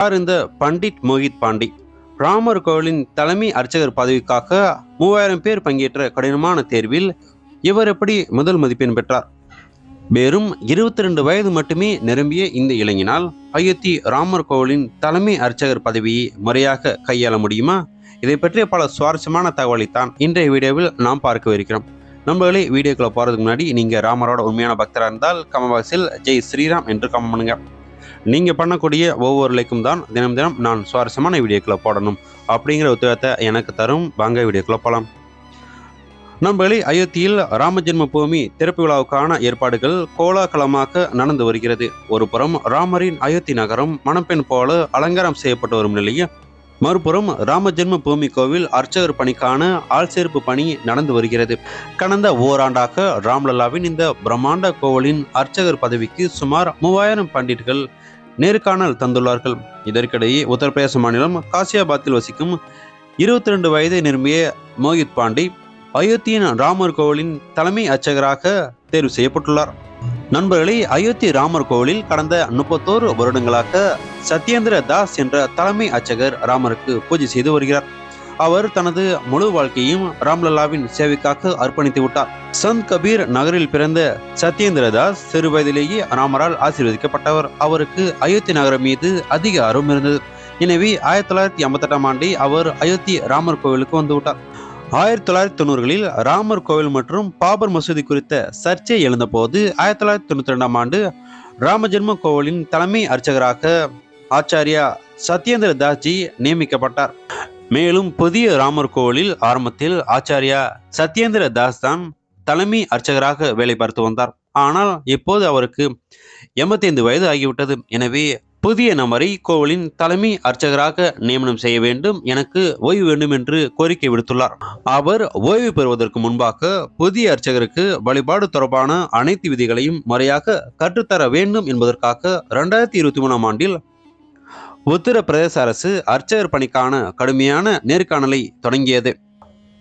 யார் இந்த பண்டிட் மோஹித் பாண்டி ராமர் கோவிலின் தலைமை அர்ச்சகர் பதவிக்காக மூவாயிரம் பேர் பங்கேற்ற கடினமான தேர்வில் இவர் எப்படி முதல் மதிப்பெண் பெற்றார்? வெறும் இருபத்தி ரெண்டு வயது மட்டுமே நிரம்பிய இந்த இளைஞனால் அயோத்தி ராமர் கோவிலின் தலைமை அர்ச்சகர் பதவியை முறையாக கையாள முடியுமா? இதை பற்றிய பல சுவாரஸ்யமான தகவலைத்தான் இன்றைய வீடியோவில் நாம் பார்க்கவிருக்கிறோம் நம்மளே வீடியோக்குள்ள போறதுக்கு முன்னாடி நீங்க ராமரோட உண்மையான பக்தராக இருந்தால் கமெண்ட் ஜெய் ஸ்ரீராம் என்று கமெண்ட் பண்ணுங்க. நீங்கள் பண்ணக்கூடிய ஒவ்வொரு லைக்கும் தான் தினம் தினம் நான் சுவாரஸ்யமான வீடியோக்களை போடணும் அப்படிங்கிற உத்தியோகத்தை எனக்கு தரும். வாங்க வீடியோக்களை போகலாம் நண்பர்களே அயோத்தியில் ராம ஜென்ம பூமி திறப்பு விழாவுக்கான ஏற்பாடுகள் கோலாகலமாக நடந்து வருகிறது. ஒரு புறம் ராமரின் அயோத்தி நகரம் மணப்பெண் போல அலங்காரம் செய்யப்பட்டு வரும் நிலையில் மறுபுறம் ராம ஜென்ம பூமி கோவில் அர்ச்சகர் பணிக்கான ஆள் சேர்ப்பு பணி நடந்து வருகிறது. கடந்த ஓராண்டாக ராம்லல்லாவின் இந்த பிரம்மாண்ட கோவிலின் அர்ச்சகர் பதவிக்கு சுமார் மூவாயிரம் பண்டிட்கள் நேர்காணல் தந்துள்ளார்கள். இதற்கிடையே உத்தரப்பிரதேச மாநிலம் காசியாபாத்தில் வசிக்கும் இருபத்தி ரெண்டு வயதை நிரம்பிய மோஹித் பாண்டி அயோத்தியின் ராமர் கோவிலின் தலைமை அர்ச்சகராக தேர்வு செய்யப்பட்டுள்ளார். நண்பர்களே அயோத்தி ராமர் கோவிலில் கடந்த முப்பத்தோரு வருடங்களாக சத்யேந்திர தாஸ் என்ற தலைமை அர்ச்சகர் ராமருக்கு பூஜை செய்து வருகிறார். அவர் தனது முழு வாழ்க்கையும் ராம்லல்லாவின் சேவைக்காக அர்ப்பணித்து விட்டார். சந்த் கபீர் நகரில் பிறந்த சத்யேந்திர தாஸ் சிறு வயதிலேயே ராமரால் ஆசீர்வதிக்கப்பட்டவர். அவருக்கு அயோத்தி நகரம் மீது அதிக ஆர்வம் இருந்தது. எனவே ஆயிரத்தி தொள்ளாயிரத்தி ஐம்பத்தெட்டாம் ஆண்டே அவர் அயோத்தி ராமர் கோவிலுக்கு வந்துவிட்டார் ஆயிரத்தி தொள்ளாயிரத்தி தொண்ணூறுகளில் ராமர் கோவில் மற்றும் பாபர் மசூதி குறித்த சர்ச்சை எழுந்தபோது ஆயிரத்தி தொள்ளாயிரத்தி தொண்ணூத்தி ரெண்டாம் ஆண்டு ராமஜென்ம கோவிலின் தலைமை அர்ச்சகராக ஆச்சாரியா சத்யேந்திர தாஸ்ஜி நியமிக்கப்பட்டார். மேலும் புதிய ராமர் கோவிலில் ஆரம்பத்தில் ஆச்சாரியா சத்யேந்திர தாஸ் தான் தலைமை அர்ச்சகராக வேலை பார்த்து வந்தார். ஆனால் இப்போது அவருக்கு எண்பத்தைந்து வயது ஆகிவிட்டது. எனவே புதிய நபரை கோவிலின் தலைமை அர்ச்சகராக நியமனம் செய்ய வேண்டும் எனக்கு ஓய்வு வேண்டும் என்று கோரிக்கை விடுத்துள்ளார். அவர் ஓய்வு பெறுவதற்கு முன்பாக புதிய அர்ச்சகருக்கு வழிபாடு தொடர்பான அனைத்து விதிகளையும் முறையாக கற்றுத்தர வேண்டும் என்பதற்காக இரண்டாயிரத்தி இருபத்தி மூணாம் ஆண்டில் உத்தரப்பிரதேச அரசு அர்ச்சகர் பணிக்கான கடுமையான நேர்காணலை தொடங்கியது.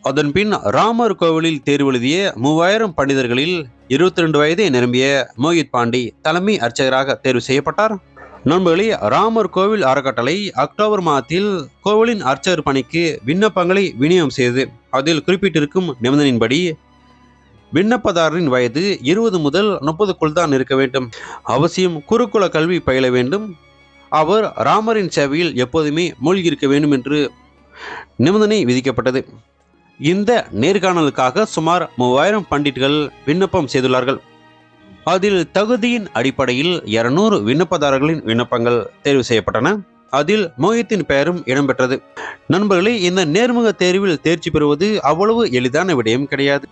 அதன்பின் ராமர் கோவிலில் தேர்வு எழுதிய மூவாயிரம் பண்டிதர்களில் இருபத்தி ரெண்டு வயதை நிரம்பிய மோஹித் பாண்டி தலைமை அர்ச்சகராக தேர்வு செய்யப்பட்டார். நண்பர்களே ராமர் கோவில் அறக்கட்டளை அக்டோபர் மாதத்தில் கோவிலின் அர்ச்சகர் பணிக்கு விண்ணப்பங்களை விநியோகம் செய்தது. அதில் குறிப்பிட்டிருக்கும் நிபந்தனையின்படி விண்ணப்பதாரரின் வயது இருபது முதல் முப்பதுக்குள் தான் இருக்க வேண்டும். அவசியம் குருகுல கல்வி பயில வேண்டும். அவர் ராமரின் சேவையில் எப்போதுமே மூழ்கியிருக்க வேண்டும் என்று நிபந்தனை விதிக்கப்பட்டது. இந்த நேர்காணலுக்காக சுமார் மூவாயிரம் பண்டிட்கள் விண்ணப்பம் செய்துள்ளார்கள். அதில் தகுதியின் அடிப்படையில் இருநூறு விண்ணப்பதாரர்களின் விண்ணப்பங்கள் தேர்வு செய்யப்பட்டன. அதில் மோகித்தின் பெயரும் இடம்பெற்றது. நண்பர்களே இந்த நேர்முக தேர்வில் தேர்ச்சி பெறுவது அவ்வளவு எளிதான விடயம் கிடையாது.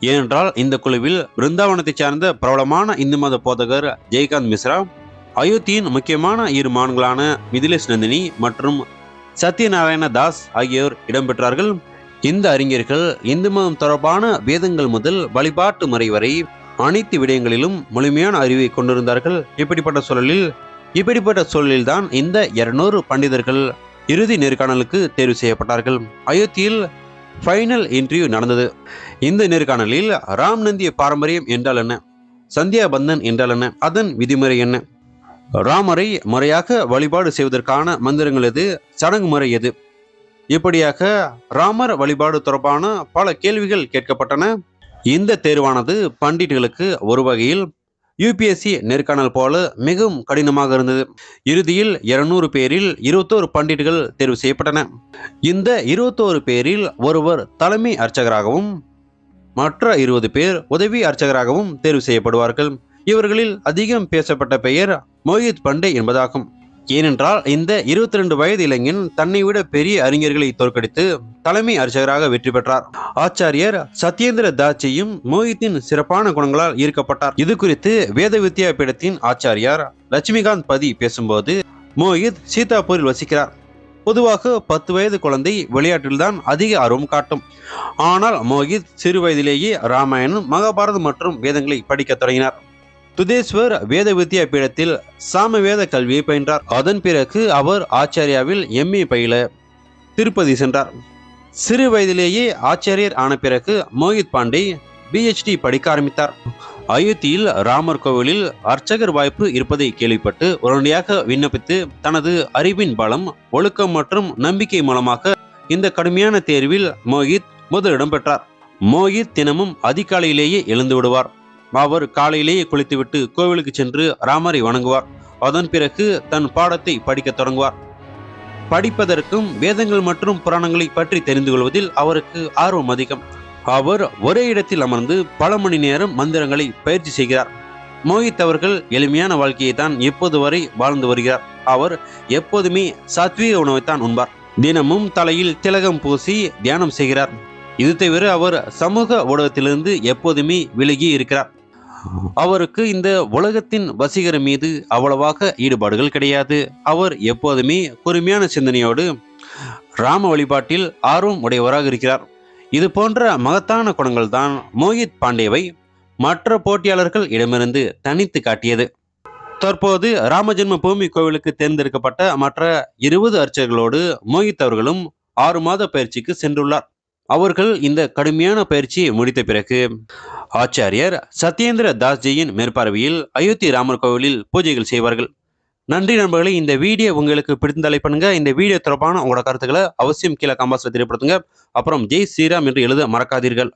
ஏனென்றால் இந்த குழுவில் பிருந்தாவனத்தைச் சார்ந்த பிரபலமான இந்து மத போதகர் ஜெயகாந்த் மிஸ்ரா அயோத்தியின் முக்கியமான இரு மான்களான மிதிலேஷ் நந்தினி மற்றும் சத்யநாராயண தாஸ் ஆகியோர் இடம்பெற்றார்கள். இந்த அறிஞர்கள் இந்து மதம் தொடர்பான வேதங்கள் முதல் வழிபாட்டு முறை வரை அனைத்து விடயங்களிலும் முழுமையான அறிவை கொண்டிருந்தார்கள். இப்படிப்பட்ட சூழலில் இப்படிப்பட்ட சூழலில்தான் இந்த இருநூறு பண்டிதர்கள் இறுதி நேர்காணலுக்கு தேர்வு செய்யப்பட்டார்கள். அயோத்தியில் ஃபைனல் இன்டர்வியூ நடந்தது. இந்த நேர்காணலில் ராம் நந்திய பாரம்பரியம் என்றால் என்ன? சந்தியா பந்தன் என்றால் என்ன? அதன் விதிமுறை என்ன? ராமரை முறையாக வழிபாடு செய்வதற்கான மந்திரங்கள் எது? சடங்கு முறை எது? இப்படியாக ராமர் வழிபாடு தொடர்பான பல கேள்விகள் கேட்கப்பட்டன. இந்த தேர்வானது பண்டிட்டுகளுக்கு ஒரு வகையில் யூபிஎஸ்சி நேர்காணல் போல மிகவும் கடினமாக இருந்தது. இறுதியில் இருநூறு பேரில் இருபத்தோரு பண்டிட்டுகள் தேர்வு செய்யப்பட்டன. இந்த இருபத்தோரு பேரில் ஒருவர் தலைமை அர்ச்சகராகவும் மற்ற இருபது பேர் உதவி அர்ச்சகராகவும் தேர்வு செய்யப்படுவார்கள். இவர்களில் அதிகம் பேசப்பட்ட பெயர் மோஹித் பண்டே என்பதாகும். ஏனென்றால் இந்த இருபத்தி ரெண்டு வயது இளைஞன் தன்னை விட பெரிய அறிஞர்களை தோற்கடித்து தலைமை அர்ச்சகராக வெற்றி பெற்றார். ஆச்சாரியர் சத்யேந்திர தாச்சியும் மோஹித்தின் சிறப்பான குணங்களால் ஈர்க்கப்பட்டார். இது குறித்து வேத வித்யா பீடத்தின் ஆச்சாரியார் லட்சுமிகாந்த் பதி பேசும்போது மோஹித் சீதாப்பூரில் வசிக்கிறார். பொதுவாக பத்து வயது குழந்தை விளையாட்டில்தான் அதிக ஆர்வம் காட்டும். ஆனால் மோஹித் சிறு வயதிலேயே ராமாயணம் மகாபாரதம் மற்றும் வேதங்களை படிக்கத் தொடங்கினார். துதேஸ்வர் வேத வித்யா பீடத்தில் சாமவேத கல்வியை பயின்றார். அதன் பிறகு அவர் ஆச்சாரியாவில் எம்ஏ பயில திருப்பதி சென்றார். சிறு வயதிலேயே ஆச்சாரியர் ஆன பிறகு மோஹித் பாண்டே பிஹெச்டி படிக்க ஆரம்பித்தார். அயோத்தியில் ராமர் கோவிலில் அர்ச்சகர் வாய்ப்பு இருப்பதை கேள்விப்பட்டு உடனடியாக விண்ணப்பித்து தனது அறிவின் பலம் ஒழுக்கம் மற்றும் நம்பிக்கை மூலமாக இந்த கடுமையான தேர்வில் மோஹித் முதலிடம் பெற்றார். மோஹித் தினமும் அதிகாலையிலேயே எழுந்து விடுவார். அவர் காலையிலேயே குளித்துவிட்டு கோவிலுக்கு சென்று ராமரை வணங்குவார். அதன் பிறகு தன் பாடத்தை படிக்க தொடங்குவார். படிப்பதற்கும் வேதங்கள் மற்றும் புராணங்களை பற்றி தெரிந்து கொள்வதில் அவருக்கு ஆர்வம் அதிகம். அவர் ஒரே இடத்தில் அமர்ந்து பல மணி நேரம் மந்திரங்களை பயிற்சி செய்கிறார். மோஹித் அவர்கள் எளிமையான வாழ்க்கையை தான் எப்போது வரை வாழ்ந்து வருகிறார். அவர் எப்போதுமே சாத்வீக உணவைத்தான் உண்பார். தினமும் தலையில் திலகம் பூசி தியானம் செய்கிறார். இது தவிர அவர் சமூக ஊடகத்திலிருந்து எப்போதுமே விலகி இருக்கிறார். அவருக்கு இந்த உலகத்தின் வசீகர் மீது அவ்வளவாக ஈடுபாடுகள் கிடையாது. அவர் எப்போதுமே பொறுமையான சிந்தனையோடு ராம வழிபாட்டில் ஆர்வம் உடையவராக இருக்கிறார். இது போன்ற மகத்தான குணங்கள் தான் மோஹித் பாண்டேவை மற்ற போட்டியாளர்கள் இடமிருந்து தனித்து காட்டியது. தற்போது ராமஜென்ம பூமி கோவிலுக்கு தேர்ந்தெடுக்கப்பட்ட மற்ற இருபது அர்ச்சகர்களோடு மோஹித் அவர்களும் ஆறு மாத பயிற்சிக்கு சென்றுள்ளார். அவர்கள் இந்த கடுமையான பயிற்சியை முடித்த பிறகு ஆச்சாரியர் சத்யேந்திர தாஸ்ஜியின் மேற்பார்வையில் அயோத்தி ராமர் கோவிலில் பூஜைகள் செய்வார்கள். நன்றி நண்பர்களே இந்த வீடியோ உங்களுக்கு பிடித்தாலை பண்ணுங்க. இந்த வீடியோ தொடர்பான உங்களோட கருத்துக்களை அவசியம் கீழே கம்பாசில் தெரியப்படுத்துங்க. அப்புறம் ஜெய் ஸ்ரீராம் என்று எழுத மறக்காதீர்கள்.